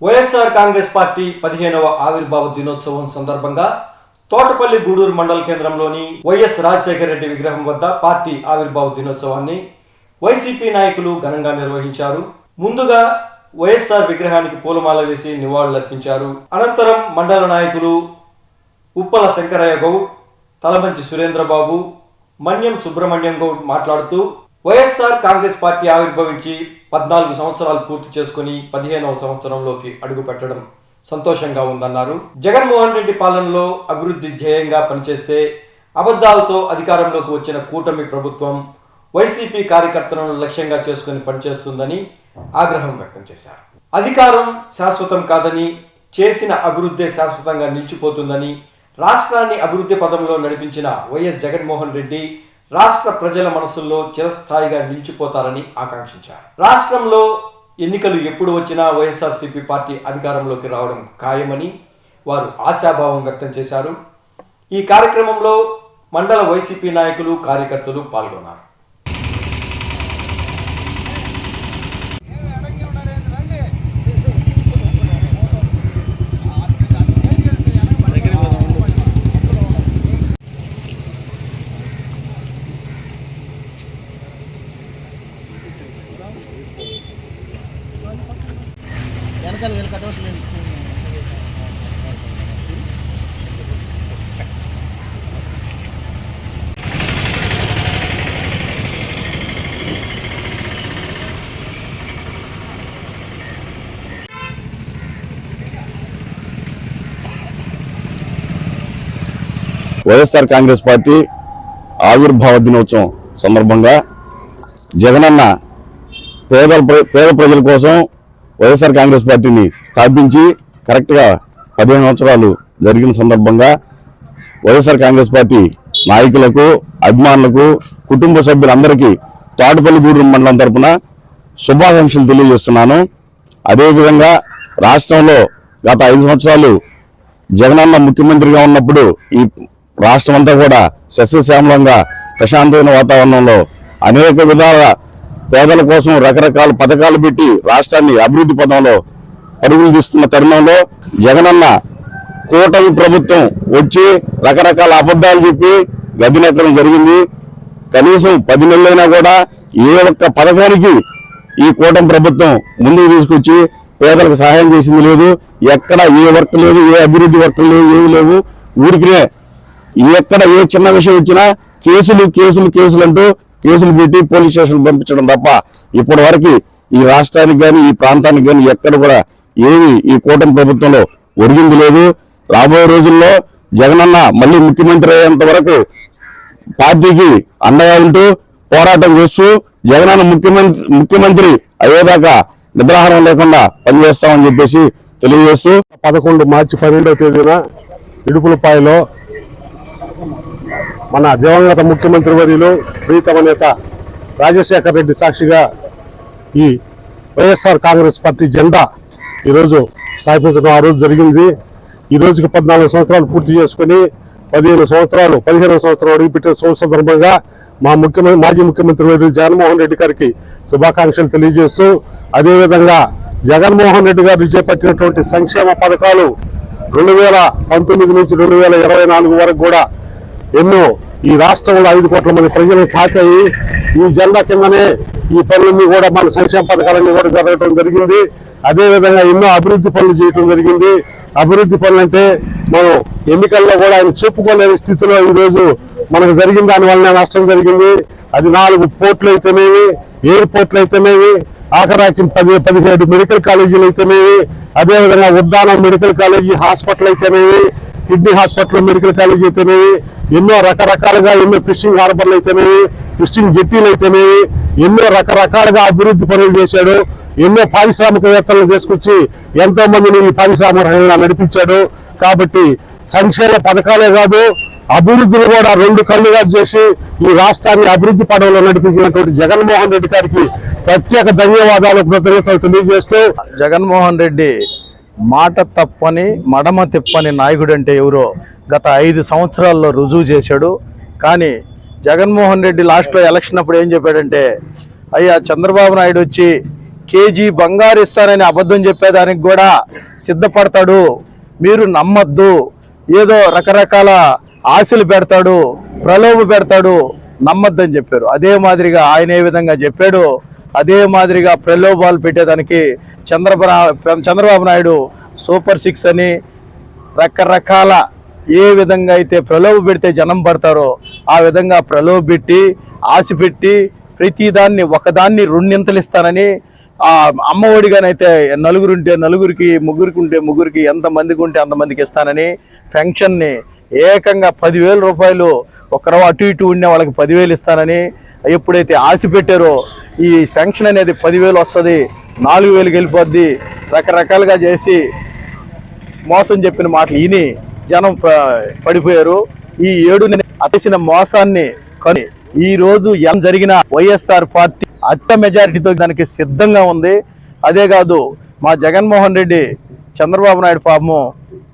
YSR Congress party పదిహేనవ ఆవిర్భావ దినోత్సవం సందర్భంగా తోటపల్లి గూడూరు మండల కేంద్రంలోని వైఎస్ రాజశేఖర రెడ్డి విగ్రహం వద్ద పార్టీ ఆవిర్భావ దినోత్సవాన్ని వైసీపీ నాయకులు ఘనంగా నిర్వహించారు. ముందుగా వైఎస్ఆర్ విగ్రహానికి పూలమాల వేసి నివాళులర్పించారు. అనంతరం మండల నాయకులు ఉప్పల శంకరయ్య గౌడ్ తలమంచి సురేంద్రబాబు మన్యం సుబ్రహ్మణ్యం గౌడ్ మాట్లాడుతూ వైఎస్ఆర్ కాంగ్రెస్ పార్టీ ఆవిర్భవించి పద్నాలుగు సంవత్సరాలు పూర్తి చేసుకుని పదిహేనవ సంవత్సరంలోకి అడుగు పెట్టడం సంతోషంగా ఉందన్నారు. జగన్మోహన్ రెడ్డి పాలనలో అభివృద్ధి ధ్యేయంగా పనిచేస్తే అబద్ధాలతో అధికారంలోకి వచ్చిన కూటమి ప్రభుత్వం వైసీపీ కార్యకర్తలను లక్ష్యంగా చేసుకుని పనిచేస్తుందని ఆగ్రహం వ్యక్తం చేశారు. అధికారం శాశ్వతం కాదని చేసిన అభివృద్ధి శాశ్వతంగా నిలిచిపోతుందని రాష్ట్రాన్ని అభివృద్ధి పదంలో నడిపించిన వైఎస్ జగన్మోహన్ రెడ్డి రాష్ట్ర ప్రజల మనసుల్లో చిరస్థాయిగా నిలిచిపోతారని ఆకాంక్షించారు. రాష్ట్రంలో ఎన్నికలు ఎప్పుడు వచ్చినా వైఎస్ఆర్సీపీ పార్టీ అధికారంలోకి రావడం ఖాయమని వారు ఆశాభావం వ్యక్తం చేశారు. ఈ కార్యక్రమంలో మండల వైసీపీ నాయకులు కార్యకర్తలు పాల్గొన్నారు. వెనకాల వీళ్ళ కటౌట్ లేదు వైఎస్ఆర్ కాంగ్రెస్ పార్టీ ఆవిర్భావ దినోత్సవం సందర్భంగా జగనన్న పేద ప్ర- పేద ప్రజల కోసం వైఎస్ఆర్ కాంగ్రెస్ పార్టీని స్థాపించి కరెక్ట్గా పదిహేను సంవత్సరాలు జరిగిన సందర్భంగా వైఎస్ఆర్ కాంగ్రెస్ పార్టీ నాయకులకు అభిమానులకు కుటుంబ సభ్యులందరికీ తోటపల్లి గూడూరు మండలం తరపున శుభాకాంక్షలు తెలియజేస్తున్నాను. అదేవిధంగా రాష్ట్రంలో గత ఐదు సంవత్సరాలు జగనన్న ముఖ్యమంత్రిగా ఉన్నప్పుడు ఈ రాష్ట్రం అంతా కూడా సస్యశ్యామలంగా ప్రశాంతమైన వాతావరణంలో అనేక విధాల పేదల కోసం రకరకాల పథకాలు పెట్టి రాష్ట్రాన్ని అభివృద్ధి పదంలో పరుగులు తీస్తున్న తరుణంలో జగనన్న కూటమి ప్రభుత్వం వచ్చి రకరకాల అబద్ధాలు చెప్పి గదినెక్కడం జరిగింది. కనీసం పది నెలలైనా కూడా ఏ ఒక్క పథకానికి ఈ కూటమి ప్రభుత్వం ముందుకు తీసుకొచ్చి పేదలకు సహాయం చేసింది లేదు. ఎక్కడ ఏ వర్క్ లేదు ఏ అభివృద్ధి వర్క్ లేవు ఏమి లేవు. ఊరికినే ఎక్కడ ఏ చిన్న విషయం వచ్చినా కేసులు కేసులు కేసులు అంటూ కేసులు పెట్టి పోలీస్ స్టేషన్ పంపించడం తప్ప ఇప్పటి వరకు ఈ రాష్ట్రానికి కానీ ఈ ప్రాంతానికి కానీ ఎక్కడ కూడా ఏమి ఈ కూటమి ప్రభుత్వంలో ఒరిగింది లేదు. రాబోయే రోజుల్లో జగనన్న మళ్ళీ ముఖ్యమంత్రి అయ్యేంత వరకు పార్టీకి అండగా ఉంటూ పోరాటం చేస్తూ జగనన్న ముఖ్యమంత్రి ముఖ్యమంత్రి అయ్యేదాకా నిద్రాహారం లేకుండా పనిచేస్తామని చెప్పేసి తెలియజేస్తూ పదకొండు మార్చి పన్నెండవ తేదీన ఇడుపులపాయలో మన దివంగత ముఖ్యమంత్రి వర్యులు ప్రీతమ నేత రాజశేఖర రెడ్డి సాక్షిగా ఈ వైఎస్ఆర్ కాంగ్రెస్ పార్టీ జెండా ఈరోజు స్థాపించడం ఆ రోజు జరిగింది. ఈ రోజుకి పద్నాలుగు సంవత్సరాలు పూర్తి చేసుకుని పదిహేను సంవత్సరాలు పదిహేను సంవత్సరాలు అడుగుపెట్టిన సందర్భంగా మా ముఖ్యమంత్రి మాజీ ముఖ్యమంత్రి వర్యులు జగన్మోహన్ రెడ్డి గారికి శుభాకాంక్షలు తెలియజేస్తూ అదేవిధంగా జగన్మోహన్ రెడ్డి గారు చేపట్టినటువంటి సంక్షేమ పథకాలు రెండు వేల పంతొమ్మిది నుంచి రెండు వేల ఇరవై నాలుగు వరకు కూడా ఎన్నో ఈ రాష్ట్రంలో ఐదు కోట్ల మంది ప్రజలు తాకాయి ఈ జెండా కిందనే ఈ పనులన్నీ కూడా మన సంక్షేమ పథకాలన్నీ కూడా జరగడం జరిగింది. అదేవిధంగా ఎన్నో అభివృద్ధి పనులు చేయడం జరిగింది. అభివృద్ధి పనులు అంటే మనం ఎన్నికల్లో కూడా ఆయన చెప్పుకోలేని స్థితిలో ఈ రోజు మనకు జరిగిన దాని వల్లనే నష్టం జరిగింది. అది నాలుగు పోర్ట్లు అయితేనేవి ఎయిర్పోర్ట్లు అయితేనేవి ఆఖరాకి పది పదిహేడు మెడికల్ కాలేజీలు అయితేనేవి అదేవిధంగా ఉద్దానం మెడికల్ కాలేజీ హాస్పిటల్ అయితేనేవి కిడ్నీ హాస్పిటల్ మెడికల్ కాలేజ్ అయితేనేవి ఎన్నో రకరకాలుగా ఎన్నో ఫిషింగ్ హార్బర్లు అయితేనేవి ఫిషింగ్ జెట్టీలు అయితేనేవి ఎన్నో రకరకాలుగా అభివృద్ధి పనులు చేశాడు ఎన్నో పారిశ్రామికవేత్తలను తీసుకొచ్చి ఎంతో మందిని ఈ పారిశ్రామిక రంగంగా నడిపించాడు. కాబట్టి సంక్షేమ పథకాలే కాదు అభివృద్ధిని కూడా రెండు కళ్ళుగా చేసి ఈ రాష్ట్రాన్ని అభివృద్ధి పడవలో నడిపించినటువంటి జగన్మోహన్ రెడ్డి గారికి ప్రత్యేక ధన్యవాదాలు కృతజ్ఞతలు తెలియజేస్తూ జగన్మోహన్ రెడ్డి మాట తప్పని మడమ తిప్పని నాయకుడు అంటే ఎవరో గత ఐదు సంవత్సరాల్లో రుజువు చేశాడు. కానీ జగన్మోహన్ రెడ్డి లాస్ట్లో ఎలక్షన్ అప్పుడు ఏం చెప్పాడంటే అయ్యా చంద్రబాబు నాయుడు వచ్చి కేజీ బంగారు ఇస్తానని అబద్ధం చెప్పేదానికి కూడా సిద్ధపడతాడు. మీరు నమ్మద్దు. ఏదో రకరకాల ఆశలు పెడతాడు ప్రలోభ పెడతాడు. నమ్మద్దని చెప్పారు. అదే మాదిరిగా ఆయన ఏ విధంగా చెప్పాడు అదే మాదిరిగా ప్రలోభాలు పెట్టేదానికి చంద్రబాబు చంద్రబాబు నాయుడు సూపర్ సిక్స్ అని రకరకాల ఏ విధంగా అయితే ప్రలోభ పెడితే జనం పడతారో ఆ విధంగా ప్రలోభ పెట్టి ఆశ పెట్టి ప్రతిదాన్ని ఒకదాన్ని రెండింతలు ఇస్తానని ఆ అమ్మ ఒడిగానైతే నలుగురు ఉంటే నలుగురికి ముగ్గురికి ఉంటే ముగ్గురికి ఎంతమందికి ఉంటే అంతమందికి ఇస్తానని పెన్షన్ని ఏకంగా పదివేల రూపాయలు ఒకరో అటు ఇటు ఉండే వాళ్ళకి పదివేలు ఇస్తానని ఎప్పుడైతే ఆశ పెట్టారో ఈ పెన్షన్ అనేది పదివేలు వస్తుంది నాలుగు వేలు వెళ్ళిపోద్ది రకరకాలుగా చేసి మోసం చెప్పిన మాటలు విని జనం ప- పడిపోయారు. ఈ ఏడు అతసిన మోసాన్ని కానీ ఈ రోజు ఏం జరిగిన వైఎస్ఆర్ పార్టీ అత్త మెజారిటీతో దానికి సిద్ధంగా ఉంది. అదే కాదు మా జగన్మోహన్ రెడ్డి చంద్రబాబు నాయుడు పాపము